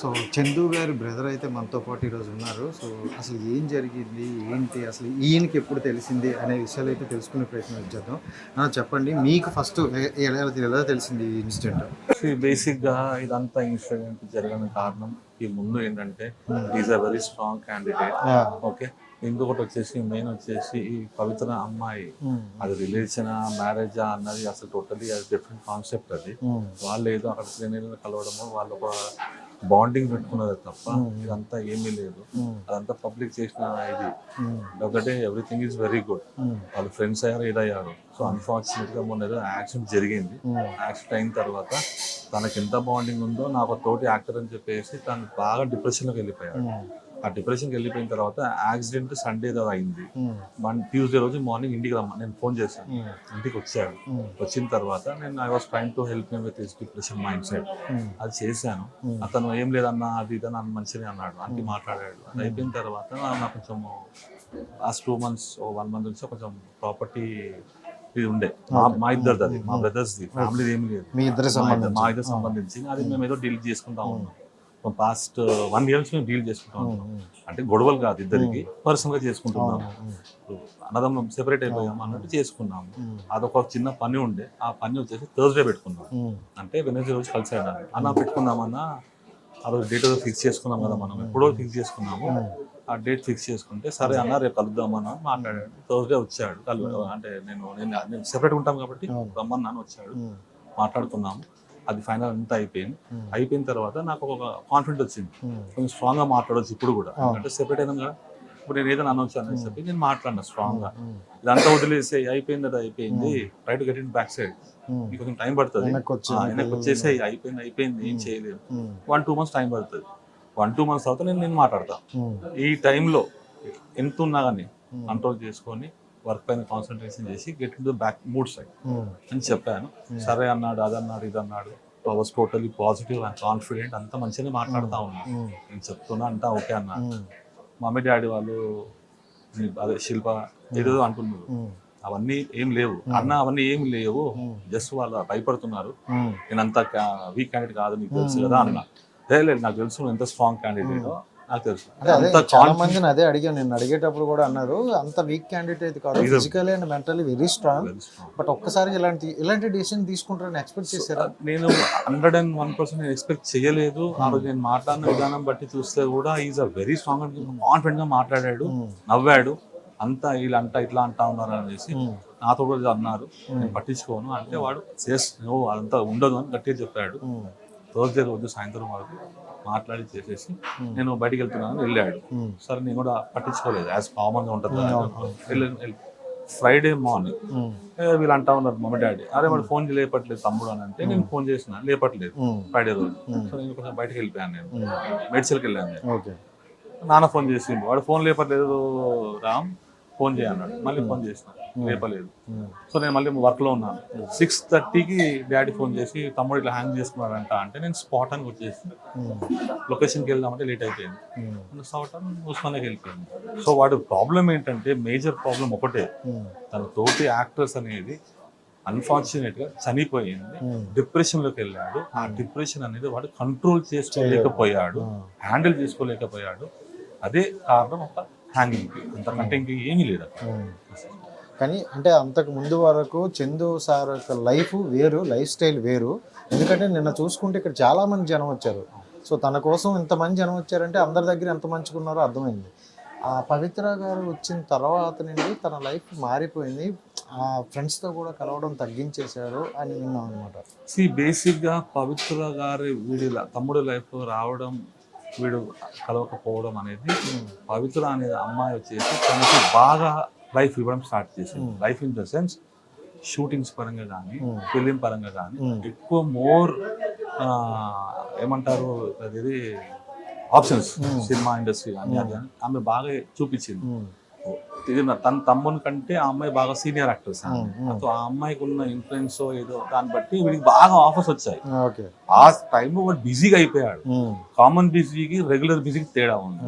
So Chandu గారి brother అయితే మనతో పాటు ఈరోజు ఉన్నారు. సో అసలు ఏం జరిగింది? ఏంటి? అసలు ఈయనకి ఎప్పుడు తెలిసింది? అనే విషయాలు అయితే తెలుసుకునే ప్రయత్నం చేద్దాం. చెప్పండి. మీకు ఫస్ట్ ఎలా ఎలా తెలిసింది ఈ ఇన్సిడెంట్? బేసిక్గా ఇదంతా ఇన్సిడెంట్ జరగడానికి కారణం ఈ ముందు ఏంటంటే is a very strong candidate okay ఇంకొకటి వచ్చేసి మెయిన్ వచ్చేసి ఈ పవిత్ర అమ్మాయి. అది రిలేషన్ మ్యారేజా అన్నది అసలు టోటలీ అది డిఫరెంట్ కాన్సెప్ట్ అది. వాళ్ళు ఏదో అక్కడ శ్రేణులను కలవడము వాళ్ళు ఒక బాండింగ్ పెట్టుకున్నది తప్ప ఇదంతా ఏమీ లేదు. అదంతా పబ్లిక్ చేసిన ఇది ఒకటే ఎవ్రీథింగ్ ఈజ్ వెరీ గుడ్ వాళ్ళు ఫ్రెండ్స్ అయ్యారు ఏదయ్యారు సో అన్ఫార్చునేట్గా మొన్న ఏదో యాక్సిడెంట్ జరిగింది. యాక్సిడెంట్ అయిన తర్వాత తనకి ఎంత బాండింగ్ ఉందో నాకు ఒక తోటి యాక్టర్ అని చెప్పేసి తను బాగా డిప్రెషన్లోకి వెళ్ళిపోయాడు. ఆ డిప్రెషన్కి వెళ్ళిపోయిన తర్వాత యాక్సిడెంట్ సండే అయింది. వన్ ట్యూస్డే రోజు మార్నింగ్ ఇంటికి రమ్మని నేను ఫోన్ చేశాను. ఇంటికి వచ్చాడు వచ్చిన తర్వాత నేను I was trying to help me with depression mindset అది చేశాను. అతను ఏం లేదన్నా అది ఇది అని మంచిగా అన్నాడు. అంటే మాట్లాడాడు. అది అయిపోయిన తర్వాత నాకు కొంచెం last two months one month నుంచి కొంచెం ప్రాపర్టీ ఇది ఉండే. మా ఇద్దరిది అది మా బ్రదర్స్ ది ఫ్యామిలీ ఏమి లేదు. మీ ఇద్దరి మా ఇద్దరు- మా ఇద్దరు సంబంధించి. అది మేము ఏదో డీల్ చేసుకుంటా ఉన్నాం. పాస్ట్ వన్ ఇయర్స్ మేము డీల్ చేసుకుంటా అంటే గొడవలు కాదు ఇద్దరికి పర్సనల్గా చేసుకుంటున్నాం అన్నదమ్ములం సెపరేట్ అయిపోయాం అన్నట్టు చేసుకున్నాము. అదొక చిన్న పని ఉండే. ఆ పని వచ్చేసి థర్స్డే పెట్టుకున్నాం. అంటే వెనస్డే రోజు కలిసాడు. అన్న పెట్టుకుందామన్నా ఆ రోజు డేట్ ఫిక్స్ చేసుకున్నాం కదా మనం. ఎప్పుడో ఫిక్స్ చేసుకున్నాము. ఆ డేట్ ఫిక్స్ చేసుకుంటే సరే అన్న రేపు కలుద్దామని మాట్లాడాడు. థర్స్డే వచ్చాడు. కలు అంటే నేను నేను నేను సెపరేట్ ఉంటాం కాబట్టి రమ్మన్నాను వచ్చాడు. మాట్లాడుకున్నాము. అది ఫైనల్ అంతా అయిపోయింది. అయిపోయిన తర్వాత నాకు ఒక కాన్ఫిడెంట్ వచ్చింది. కొంచెం స్ట్రాంగ్గా మాట్లాడవచ్చు ఇప్పుడు కూడా. అంటే సెపరేట్ అయినాం కదా. ఇప్పుడు నేను ఏదైనా అనొచ్చు అని చెప్పి నేను మాట్లాడినా స్ట్రాంగ్గా. ఇదంతా వదిలేసి అయిపోయింది అది అయిపోయింది. Right get in back side మీకు కొంచెం టైం పడుతుంది. వెనక్కి వచ్చి ఆ, వెనక్కి వచ్చేసి అయిపోయింది అయిపోయింది. ఏం చేయలేదు. వన్ టూ మంత్స్ టైం పడుతుంది. వన్ టూ మంత్స్ తర్వాత నేను నేను మాట్లాడతా. ఈ టైంలో ఎంత ఉన్నా కానీ కంట్రోల్ చేసుకొని వర్క్ పైన కాన్సన్ట్రేషన్ చేసి get to back mood side అని చెప్పాను. సరే అన్నాడు అది అన్నాడు ఇది అన్నాడు. Was totally positive and confident అంతా మంచిగానే మాట్లాడుతూ ఉన్నాను నేను చెప్తున్నా అంతా ఓకే అన్నా. మమ్మీ డాడీ వాళ్ళు అదే శిల్ప ఏదో అంటున్నారు. అవన్నీ ఏం లేవు. అన్న అవన్నీ ఏం లేవు. జస్ట్ వాళ్ళు భయపడుతున్నారు. నేను అంత వీక్ క్యాండిడేట్ కాదు నీకు తెలుసు కదా అన్న. "లే, లేదు నాకు తెలుసు ఎంత స్ట్రాంగ్ క్యాండిడేట్ నాకు తెలుసు. అంటే అంత చాలా మందిని అదే అడిగాను నేను అడిగేటప్పుడు కూడా అన్నారు. అంత వీక్ క్యాండిడేట్ కాదు. Physically and mentally very strong. But ఒక్కసారి ఇలాంటి ఇలాంటి డిసిషన్ తీసుకుంటారని ఎక్స్పెక్ట్ చేశారా? నేను హండ్రెడ్ అండ్ వన్ పర్సెంట్ నేను ఎక్స్పెక్ట్ చేయలేదు. ఆ రోజు నేను మాట్లాడిన విధానం బట్టి చూస్తే కూడా is a very strong and కాన్ఫిడెంట్గా మాట్లాడాడు. నవ్వాడు. అంతా వీళ్ళు అంతా ఇట్లా అంటా ఉన్నారు అనేసి నాతో కూడా అన్నారు. నేను పట్టించుకోను. అంటే వాడు చేస్ అదంతా ఉండదు అని గట్టిగా చెప్పాడు. థర్స్డే రోజు సాయంత్రం వరకు మాట్లాడి చేసేసి నేను బయటికి వెళ్తున్నాను వెళ్ళాడు. సరే నేను కూడా పట్టించుకోలేదు. యాజ్ కామన్గా ఉంటుంది ఫ్రైడే మార్నింగ్ వీళ్ళు అంటా ఉన్నారు మమ్మీ డాడీ. అరే వాడు ఫోన్ లేపట్లేదు తమ్ముడు అని అంటే నేను ఫోన్ చేసిన లేపట్లేదు ఫ్రైడే రోజు. సో నేను కొంచెం బయటకు వెళ్ళిపోయాను నేను. మెడిసిల్కి వెళ్ళాను నేను. నాన్న ఫోన్ చేసిండు. వాడు ఫోన్ లేపట్లేదు రామ్ ఫోన్ చేయన్నాడు మళ్ళీ ఫోన్ చేసిన లేపలేదు. సో నేను మళ్ళీ వర్క్లో ఉన్నాను. సిక్స్ థర్టీకి డాడీ ఫోన్ చేసి తమ్ముడు ఇట్లా హ్యాంగ్ చేసుకున్నాడంట అంటే నేను స్పాట్ అని వచ్చేసి లొకేషన్కి వెళ్దామంటే లేట్ అయిపోయింది. స్పాట్ అని ఉస్మానియాకి వెళ్ళిపోయింది సో వాడు ప్రాబ్లం ఏంటంటే మేజర్ ప్రాబ్లం ఒకటే. తన తోటి యాక్టర్స్ అనేది అన్ఫార్చునేట్గా చనిపోయింది. డిప్రెషన్లోకి వెళ్ళాడు. ఆ డిప్రెషన్ అనేది వాడు కంట్రోల్ చేసుకోలేకపోయాడు. హ్యాండిల్ చేసుకోలేకపోయాడు. అదే కారణం ఒక హ్యాంగింగ్ అంతకంటే ఇంక ఏమీ లేదు అక్కడ. కానీ అంటే అంతకు ముందు వరకు చందు సార్ యొక్క లైఫ్ వేరు లైఫ్ స్టైల్ వేరు. ఎందుకంటే నిన్న చూసుకుంటే ఇక్కడ చాలా మంది జనం వచ్చారు. సో తన కోసం ఇంతమంది జనం వచ్చారంటే అందరి దగ్గర ఎంత మంచుకున్నారో అర్థమైంది. ఆ పవిత్ర గారు వచ్చిన తర్వాత నుండి తన లైఫ్ మారిపోయింది. ఆ ఫ్రెండ్స్తో కూడా కలవడం తగ్గించేశాడు అని విన్నాం అనమాట సి బేసిక్గా పవిత్ర గారి వీడి తమ్ముడు లైఫ్ రావడం వీడు కలవకపోవడం అనేది పవిత్ర అనే అమ్మాయి వచ్చేసి తనకి బాగా లైఫ్ ఇవ్వడం స్టార్ట్ చేసింది. Life in the sense shootings పరంగా కానీ ఫిలిం పరంగా కానీ ఎక్కువ మోర్ ఏమంటారు అది ఆప్షన్స్ సినిమా ఇండస్ట్రీ కానీ ఆమె బాగా చూపించింది. తన తమ్ముని కంటే ఆ అమ్మాయి బాగా సీనియర్ యాక్టర్స్ ఆ అమ్మాయికి ఉన్న ఇన్ఫ్లుయెన్స్ ఏదో దాన్ని బట్టి వీడికి బాగా ఆఫర్స్ వచ్చాయి. ఆ టైంలో వాడు బిజీగా అయిపోయాడు. కామన్ బిజీకి రెగ్యులర్ బిజీకి తేడా ఉంది.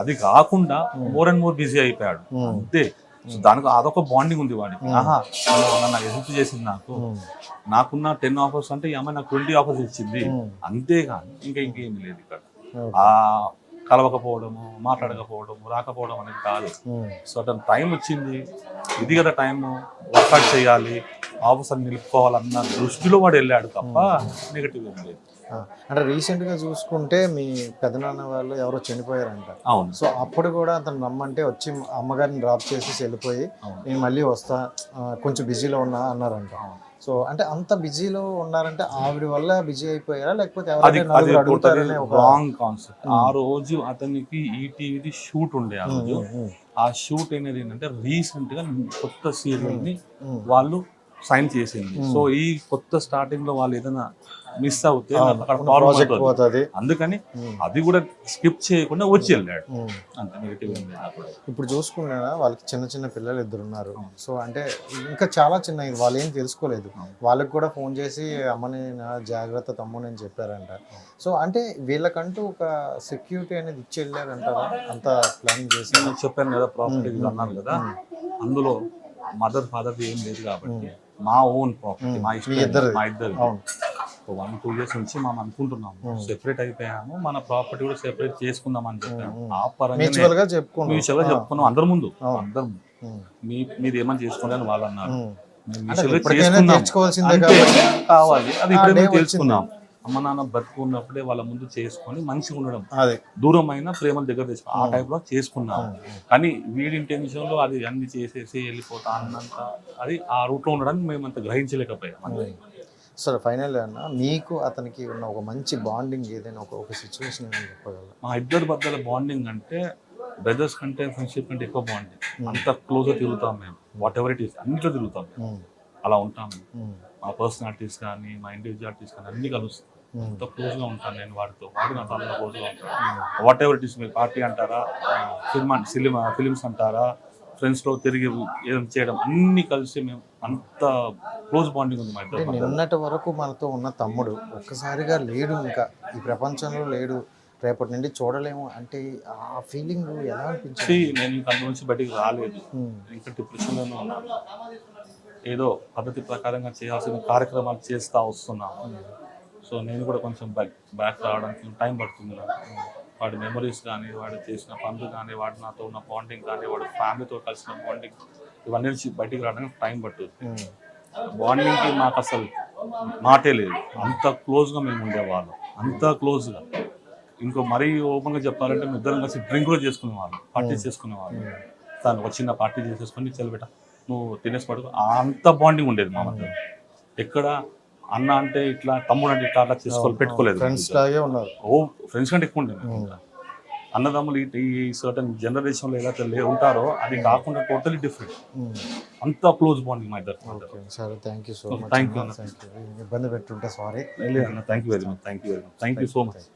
అది కాకుండా మోర్ అండ్ మోర్ బిజీ అయిపోయాడు. అంతే. సో దానికి అదొక బాండింగ్ ఉంది వాడికి. ఆహా హెల్ప్ చేసింది నాకు నాకున్న టెన్ ఆఫర్స్ అంటే ఈ అమ్మాయి నాకు ట్వంటీ ఆఫర్స్ ఇచ్చింది. అంతేగాని ఇంకా ఇంకేమీ లేదు ఇక్కడ. ఆ కలవకపోవడము మాట్లాడకపోవడము రాకపోవడం అనేది కాదు. సో అతను టైం వచ్చింది. ఇది కదా టైం వర్కౌట్ చేయాలి. ఆఫీసర్ నిలుపుకోవాలన్న దృష్టిలో వాడు వెళ్ళాడు తప్ప నెగిటివ్ ఏం లేదు. అంటే రీసెంట్గా చూసుకుంటే మీ పెదనాన్న వాళ్ళు ఎవరో చనిపోయారంట. అవును. సో అప్పుడు కూడా అతను రమ్మంటే వచ్చి అమ్మగారిని డ్రాప్ చేసి వెళ్ళిపోయి అవును. నేను మళ్ళీ వస్తా కొంచెం బిజీలో ఉన్నా అన్నారంట. సో అంటే అంత బిజీలో ఉన్నారంటే ఆవిడ వల్ల బిజీ అయిపోయారా? లేకపోతే అది అది రాంగ్ కాన్సెప్ట్ ఆ రోజు అతనికి ఈటీవీది షూట్ ఉండే ఆ రోజు. ఆ షూట్ అనేది ఏంటంటే రీసెంట్గా కొత్త సీరియల్ని వాళ్ళు సైన్ చేసింది. సో ఈ కొత్త స్టార్టింగ్లో వాళ్ళు ఏదైనా మిస్ అవుతే ప్రాజెక్ట్ పోతుంది. అందుకని ఉమ్, అది కూడా స్కిప్ చేయకుండా వచ్చి వెళ్ళాడు. అప్పుడు. ఇప్పుడు చూసుకున్నా వాళ్ళకి చిన్న చిన్న పిల్లలు ఇద్దరు ఉన్నారు. సో అంటే ఇంకా చాలా చిన్న వాళ్ళు ఏం తెలుసుకోలేదు. వాళ్ళకి కూడా ఫోన్ చేసి అమ్మని జాగ్రత్త తమ్ముని అని చెప్పారంట. సో అంటే వీళ్ళకంటూ ఒక సెక్యూరిటీ అనేది ఇచ్చి వెళ్ళారంటారా? అంత ప్లాన్ చేసి చెప్పాను కదా ప్రాపర్టీ అన్నాను కదా. అందులో మదర్ ఫాదర్ ఏం లేదు కాబట్టి మా ఓన్ ప్రాపర్టీ మా ఇష్టం ఇద్దరిది. మా ఇద్దరు వన్ టూ ఇయర్స్ నుంచి మనం అనుకుంటున్నాము. సెపరేట్ అయిపోయాము మన ప్రాపర్టీ కూడా సెపరేట్ చేసుకుందాం అని చెప్పాము ఆ పరంగా చెప్పుకున్నాం. అందరి ముందు. అందరం మీ మీది ఏమని చేసుకోండి అని వాళ్ళు అన్నారు. కావాలి. అది ఇప్పుడే తెలుసుకున్నాం అమ్మ నాన్న బతుకున్నప్పుడే వాళ్ళ ముందు చేసుకొని మంచిగా ఉండడం. అదే. దూరమైన ప్రేమల దగ్గర తెచ్చుకో ఆ టైప్లో చేసుకున్నాం. కానీ వీడి ఇంటెన్షన్లో అది అన్ని చేసేసి వెళ్ళిపోతా అన్నంత అది ఆ రూట్లో ఉండడానికి మేము అంత గ్రహించలేకపోయాం. సరే ఫైనల్ అన్న. మీకు అతనికి ఉన్న ఒక మంచి బాండింగ్ ఏదైనా ఒక ఒక సిచ్యువేషన్ ఏమైనా చెప్పగలరా? మా ఇద్దరి మధ్యలో బాండింగ్ అంటే బ్రదర్స్ కంటే ఫ్రెండ్షిప్ కంటే ఎక్కువ బాండింగ్ అంత క్లోజ్గా తిరుగుతాం మేము. వాట్ ఎవర్ ఇట్ ఈస్ అన్నిట్లో తిరుగుతాం అలా ఉంటాం. మా పర్సనాలిటీస్ కానీ మా ఇండివిజువాలిటీస్ కానీ అన్ని కలుస్తాం ఉమ్, అంత క్లోజ్గా ఉంటాను నేను వాడితో. వాడు నాతో అంత క్లోజ్గా ఉంటాను వాట్ ఎవర్ ఇట్ ఇస్ మీరు పార్టీ అంటారా ఫిల్మ్ ఫిలిం ఫిలిమ్స్ అంటారా ఫ్రెండ్స్లో తిరిగి ఏం చేయడం అన్ని కలిసి మేము అంత క్లోజ్ బాండింగ్ ఉంది మా ఇద్దరు. నిన్నటి వరకు మనతో ఉన్న తమ్ముడు ఒక్కసారిగా లేడు ఇంకా. ఈ ప్రపంచంలో లేడు. రేపటి నుండి చూడలేము అంటే ఆ ఫీలింగ్ ఎలా అనిపించింది? నేను ఇంకా అందులో నుంచి బయటికి రాలేదు. ఉమ్, ఇంకా డిప్రెషన్లోనే ఉన్నాను. ఏదో పద్ధతి ప్రకారంగా చేయాల్సిన కార్యక్రమాలు చేస్తా వస్తున్నాము. సో నేను కూడా కొంచెం బ్యాక్ బ్యాక్ రావడానికి టైం పడుతుంది వాడి మెమరీస్ కానీ వాడు చేసిన పనులు కానీ వాడు నాతో ఉన్న బాండింగ్ కానీ వాడు ఫ్యామిలీతో కలిసిన బాండింగ్ ఇవన్నీ నుంచి బయటికి రావడానికి టైం ఉమ్, బాండింగ్కి మాకు అసలు మాటే లేదు. అంత క్లోజ్గా మేము ఉండేవాళ్ళం అంత క్లోజ్గా ఇంకో మరీ ఓపెన్గా చెప్పాలంటే మేము ఇద్దరం కలిసి డ్రింక్ కూడా చేసుకునేవాళ్ళం పార్టీ చేసుకునేవాళ్ళం తను ఒక చిన్న పార్టీ చేసేసుకొని చెలబెట్ట నువ్వు తినేసి పడుకో. అంత బాండింగ్ ఉండేది మా మధ్య ఎక్కడ అన్న అంటే ఇట్లా తమ్ముడు అంటే ఇట్లా అట్లా చేసుకోవాలి పెట్టుకోలేదు. ఫ్రెండ్స్ లాగే ఉన్నారు. ఓ ఫ్రెండ్స్ కంటే ఎక్కువ ఉండేది. అన్నదమ్ములు ఈ- ఈ సర్టన్ జనరేషన్లో ఎలా లే ఉంటారో అది కాకుండా టోటలీ డిఫరెంట్ అంత క్లోజ్ బాండింగ్ మా ఇద్దరు సరే thank you so much you, అన్న. థ్యాంక్ యూ ఇబ్బంది పెట్టుంటే sorry thank you very much thank you very much thank you so much